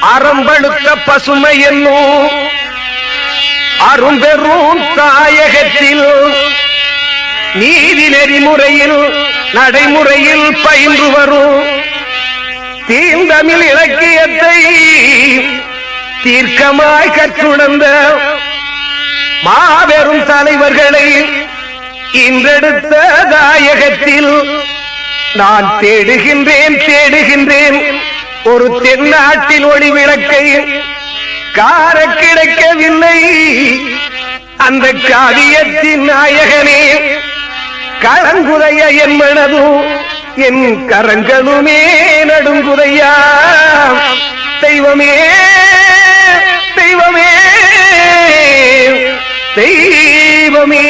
அறம்பழுத்த பசுமை என்னும் அரும்பெரும் தாயகத்தில் நீதி நெறிமுறையில் நடைமுறையில் பயின்று வரும் தீந்தமிழ் இலக்கியத்தை தீர்க்கமாய் கற்றுணர்ந்த மாபெரும் தலைவர்களை இன்றெடுத்த தாயகத்தில் நான் தேடுகின்றேன் தேடுகின்றேன். ஒரு தென்னாட்டில் ஒளி விளக்கை கார கிடைக்கவில்லை அந்த காவியத்தின் நாயகனே களங்குதைய என் மனதும் என் கரங்களுமே நடுங்குதையா. தெய்வமே தெய்வமே தெய்வமே.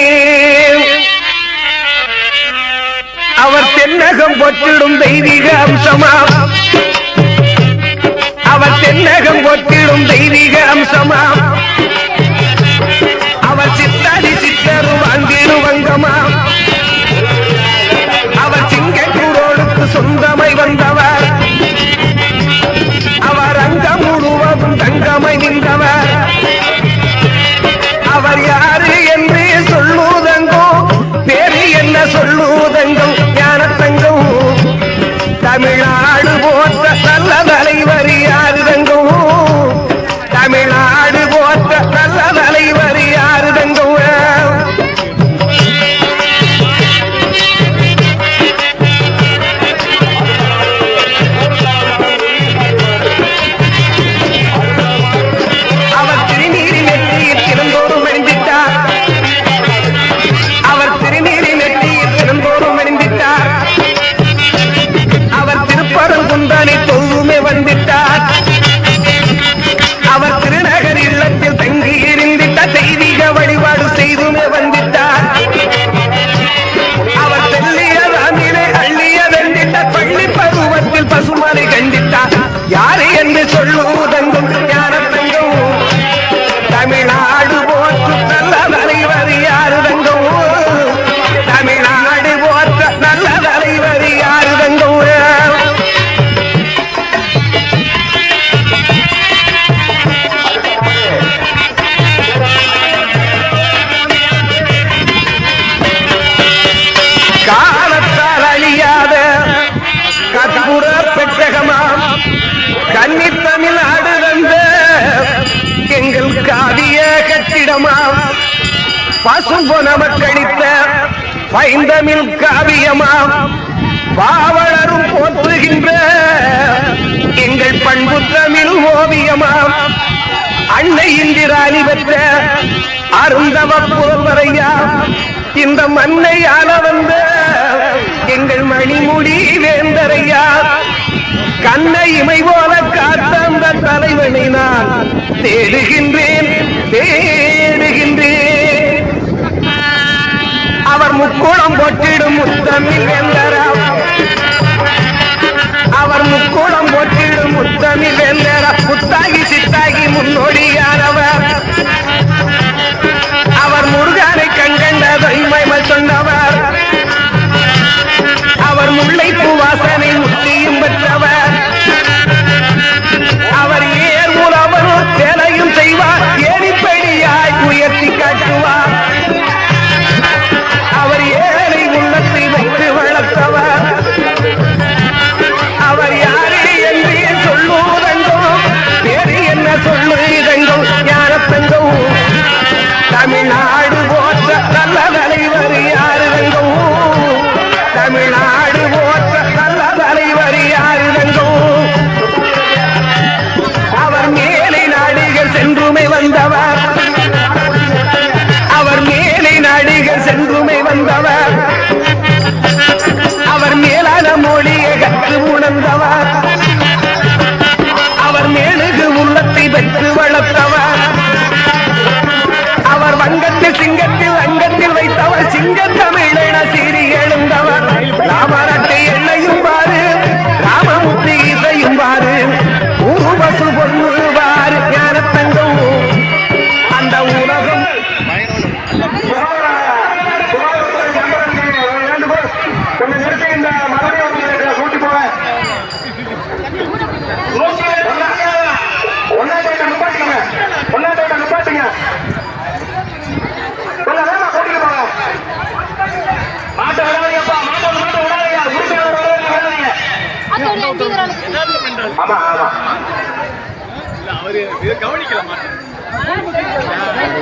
அவர் தென்னகம் பொற்றிடும் தெய்வீக அம்சமா? தென்னகம் பொற்றிடும் தெய்வீக அம்சமாம். அவர் சித்தாடி சித்தரு வாழ்ந்திடு கட்டிடமாம் பசும்பொ நமக்களித்த பைந்தமிழ் காவியமாம் பாவலரும் போற்றுகின்ற எங்கள் பண்பு தமிழ் ஓவியமா. அன்னை இந்திராணி பெற்ற அருந்தவ புலவரையா இந்த மண்ணை ஆள வந்த எங்கள் மணிமுடி வேந்தரையா. கண்ணை இமை போல காத்தந்த தலைவனை நான் தேடுகின்றேன் தேடுகின்றேன். அவர் முக்குளம் போட்டிடும் முத்தமிழ் வேந்தராம் அங்கத்தில் சிங்கத்தில் அங்கத்தில் வைத்தவர் சிங்க தமிழென சிறி எழுந்த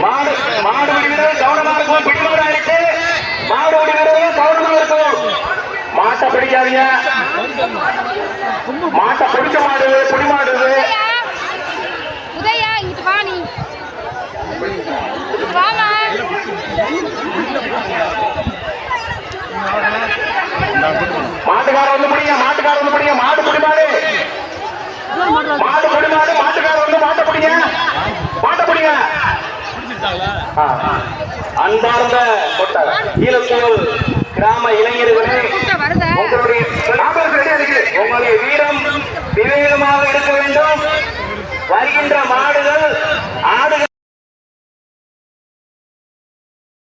மாடு மாடு பிடிக்கிறது கவனமா இருக்கும். பிடிமாடா இருக்கு. மாடு பிடிக்கிறது கவனமா இருக்கும். மாட்டை பிடிக்காதீங்க. மாட்டை பிடிச்ச மாடு புடி மாடு இது. உதயா உதயா இங்கிட்டு வா நீ. இங்கிட்டு வாமா. மாட்டுக்கார வந்து பிடிங்க மாட்டுக்கார வந்து அன்பார்ந்த ஈழத்தூர் கிராம இளைஞர்களே உங்களுடைய உங்களுடைய வீரம் விவேகமாக இருக்க வேண்டும். வருகின்ற மாடுகள்